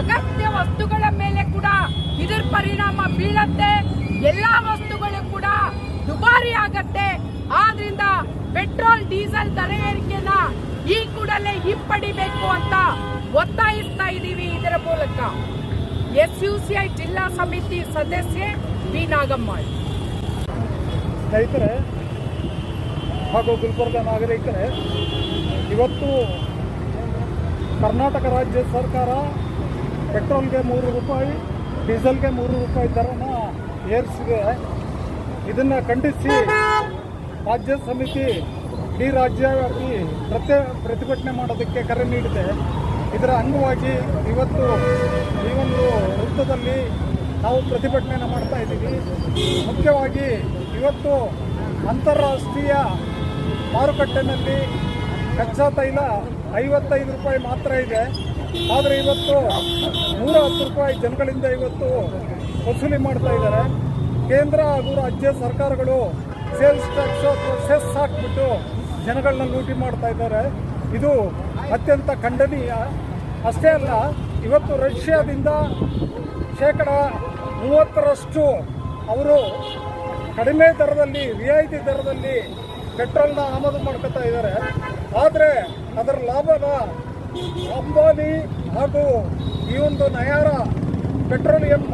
ಅಗತ್ಯ ವಸ್ತುಗಳ ಮೇಲೆ ಕೂಡ ಇದರ ಪರಿಣಾಮ ಬೀಳತ್ತೆ. ಎಲ್ಲಾ ವಸ್ತುಗಳು ಕೂಡ ದುಬಾರಿ ಆಗತ್ತೆ. ಆದ್ರಿಂದ ಪೆಟ್ರೋಲ್, ಡೀಸೆಲ್ ದರ ಏರಿಕೆನ ಈ ಕೂಡಲೇ ಹಿಂಪಡಿಬೇಕು ಅಂತ ಒತ್ತಾಯಿಸ್ತಾ ಇದ್ದೀವಿ ಇದರ ಮೂಲಕ. ಎಸ್ ಯು ಸಿ ಐ ಜಿಲ್ಲಾ ಸಮಿತಿ ಸದಸ್ಯೆ ಬಿ ನಾಗಮ್ಮ ಸ್ನೇಹಿತರೆ, ಹಾಗೂ ಗುಲ್ಬರ್ಗ ನಾಗರಿಕರೇ, ಇವತ್ತು ಕರ್ನಾಟಕ ರಾಜ್ಯ ಸರ್ಕಾರ ಪೆಟ್ರೋಲ್ಗೆ ಮೂರು ರೂಪಾಯಿ, ಡೀಸೆಲ್ಗೆ ಮೂರು ರೂಪಾಯಿ ದರನ ಏರಿಸಿದೆ ಇದನ್ನು ಖಂಡಿಸಿ ರಾಜ್ಯ ಸಮಿತಿ, ಇಡೀ ರಾಜ್ಯವ್ಯಾಪಿ ಪ್ರತ್ಯೇ, ಪ್ರತಿಭಟನೆ ಮಾಡೋದಕ್ಕೆ ಕರೆ ನೀಡಿದೆ. ಇದರ ಅಂಗವಾಗಿ ಇವತ್ತು ಈ ಒಂದು ವೃತ್ತದಲ್ಲಿ ನಾವು ಪ್ರತಿಭಟನೆಯನ್ನು ಮಾಡ್ತಾ ಇದ್ದೀವಿ. ಮುಖ್ಯವಾಗಿ ಇವತ್ತು ಅಂತಾರಾಷ್ಟ್ರೀಯ ಮಾರುಕಟ್ಟೆಯಲ್ಲಿ ಕಚ್ಚಾ ತೈಲ ಐವತ್ತೈದು ರೂಪಾಯಿ ಮಾತ್ರ ಇದೆ. ಆದರೆ ಇವತ್ತು ನೂರ ಹತ್ತು ರೂಪಾಯಿ ಜನಗಳಿಂದ ಇವತ್ತು ವಸೂಲಿ ಮಾಡ್ತಾ ಇದ್ದಾರೆ. ಕೇಂದ್ರ ಹಾಗೂ ರಾಜ್ಯ ಸರ್ಕಾರಗಳು ಸೇಲ್ಸ್ ಟ್ಯಾಕ್ಸ್ ಸೆಸ್ ಹಾಕ್ಬಿಟ್ಟು ಜನಗಳನ್ನ ಲೂಟಿ ಮಾಡ್ತಾ ಇದ್ದಾರೆ. ಇದು ಅತ್ಯಂತ ಖಂಡನೀಯ. ಅಷ್ಟೇ ಅಲ್ಲ, ಇವತ್ತು ರಷ್ಯಾದಿಂದ ಶೇಕಡ ಮೂವತ್ತರಷ್ಟು ಅವರು ಕಡಿಮೆ ದರದಲ್ಲಿ, ರಿಯಾಯಿತಿ ದರದಲ್ಲಿ ಪೆಟ್ರೋಲ್ನ ಆಮದು ಮಾಡ್ಕೋತಾ ಇದ್ದಾರೆ. ಆದರೆ ಅದರ ಲಾಭನ ಅಂಬಾನಿ ಹಾಗೂ ಈ ಒಂದು ನಯಾರ ಪೆಟ್ರೋಲಿಯಂ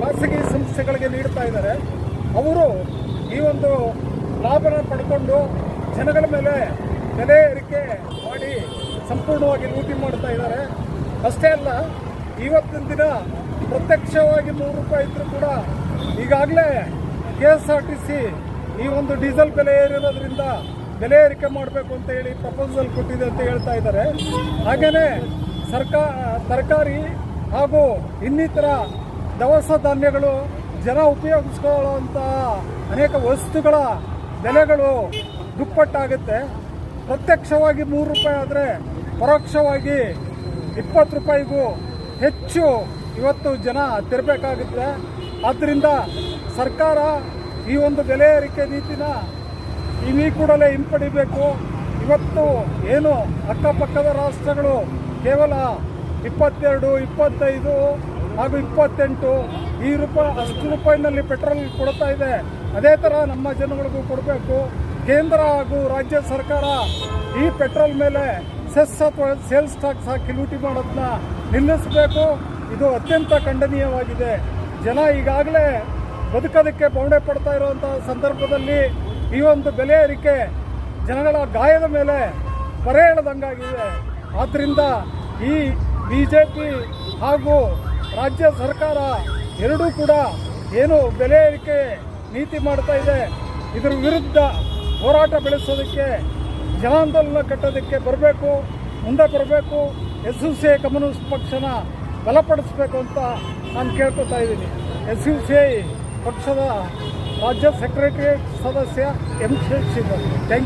ಖಾಸಗಿ ಸಂಸ್ಥೆಗಳಿಗೆ ನೀಡ್ತಾ ಇದ್ದಾರೆ. ಅವರು ಈ ಒಂದು ಲಾಭನ ಪಡ್ಕೊಂಡು ಜನಗಳ ಮೇಲೆ ಬೆಲೆ ಏರಿಕೆ ಮಾಡಿ ಸಂಪೂರ್ಣವಾಗಿ ಲೂಟಿ ಮಾಡ್ತಾ ಇದ್ದಾರೆ. ಅಷ್ಟೇ ಅಲ್ಲ, ಇವತ್ತಿನ ದಿನ ಪ್ರತ್ಯಕ್ಷವಾಗಿ ನೂರು ರೂಪಾಯಿ ಇದ್ರೂ ಕೂಡ ಈಗಾಗಲೇ ಕೆ ಈ ಒಂದು ಡೀಸೆಲ್ ಬೆಲೆ ಏರಿರೋದ್ರಿಂದ ಬೆಲೆ ಏರಿಕೆ ಮಾಡಬೇಕು ಅಂತ ಹೇಳಿ ಪ್ರಪೋಸಲ್ ಕೊಟ್ಟಿದೆ ಅಂತ ಹೇಳ್ತಾ ಇದ್ದಾರೆ. ಹಾಗೆಯೇ ಸರ್ಕಾರ ತರಕಾರಿ ಹಾಗೂ ಇನ್ನಿತರ ದವಸ ಧಾನ್ಯಗಳು ಜನ ಉಪಯೋಗಿಸ್ಕೊಳ್ಳುವಂತಹ ಅನೇಕ ವಸ್ತುಗಳ ಬೆಲೆಗಳು ದುಪ್ಪಟ್ಟಾಗುತ್ತೆ. ಪ್ರತ್ಯಕ್ಷವಾಗಿ ಮೂರು ರೂಪಾಯಿ ಆದರೆ ಪರೋಕ್ಷವಾಗಿ ಇಪ್ಪತ್ತು ರೂಪಾಯಿಗೂ ಹೆಚ್ಚು ಇವತ್ತು ಜನ ತೆರಬೇಕಾಗುತ್ತೆ. ಆದ್ದರಿಂದ ಸರ್ಕಾರ ಈ ಒಂದು ಬೆಲೆ ಏರಿಕೆ ನೀತಿನ ಈ ಕೂಡಲೇ ಹಿಂಪಡಿಬೇಕು. ಇವತ್ತು ಏನು ಅಕ್ಕಪಕ್ಕದ ರಾಷ್ಟ್ರಗಳು ಕೇವಲ ಇಪ್ಪತ್ತೆರಡು, ಇಪ್ಪತ್ತೈದು ಹಾಗೂ ಇಪ್ಪತ್ತೆಂಟು ಈ ರೂಪಾಯಿ ಅಷ್ಟು ರೂಪಾಯಿನಲ್ಲಿ ಪೆಟ್ರೋಲ್ ಕೊಡ್ತಾ ಇದೆ. ಅದೇ ಥರ ನಮ್ಮ ಜನಗಳಿಗೂ ಕೊಡಬೇಕು. ಕೇಂದ್ರ ಹಾಗೂ ರಾಜ್ಯ ಸರ್ಕಾರ ಈ ಪೆಟ್ರೋಲ್ ಮೇಲೆ ಸೆಸ್ ಅಥವಾ ಸೇಲ್ಸ್ ಟ್ಯಾಕ್ಸ್ ಹಾಕಿ ಲೂಟಿ ಮಾಡೋದನ್ನ ನಿಲ್ಲಿಸಬೇಕು. ಇದು ಅತ್ಯಂತ ಖಂಡನೀಯವಾಗಿದೆ. ಜನ ಈಗಾಗಲೇ ಬದುಕೋದಕ್ಕೆ ಬವಣೆ ಪಡ್ತಾ ಇರುವಂತಹ ಸಂದರ್ಭದಲ್ಲಿ ಈ ಒಂದು ಬೆಲೆ ಏರಿಕೆ ಜನಗಳ ಗಾಯದ ಮೇಲೆ ಪರೆ ಎಳೆದಂಗಾಗಿದೆ. ಆದ್ದರಿಂದ ಈ ಬಿ ಜೆ ಪಿ ಹಾಗೂ ರಾಜ್ಯ ಸರ್ಕಾರ ಎರಡೂ ಕೂಡ ಏನು ಬೆಲೆ ಏರಿಕೆ ನೀತಿ ಮಾಡ್ತಾ ಇದೆ. ಇದರ ವಿರುದ್ಧ ಹೋರಾಟ ಬೆಳೆಸೋದಕ್ಕೆ ಜನಾಂದೋಲನ ಕಟ್ಟೋದಕ್ಕೆ ಬರಬೇಕು, ಮುಂದೆ ಬರಬೇಕು, S U C I communist ಪಕ್ಷನ ಬಲಪಡಿಸಬೇಕು ಅಂತ ನಾನು ಕೇಳ್ಕೊತಾ ಇದ್ದೀನಿ. ಎಸ್ ಯು ಸಿ ಐ ಪಕ್ಷದ ರಾಜ್ಯ ಸೆಕ್ರೆಟರಿಯೇಟ್ ಸದಸ್ಯ ಎಂ ಶಶಿಧರ್ ಥ್ಯಾಂಕ್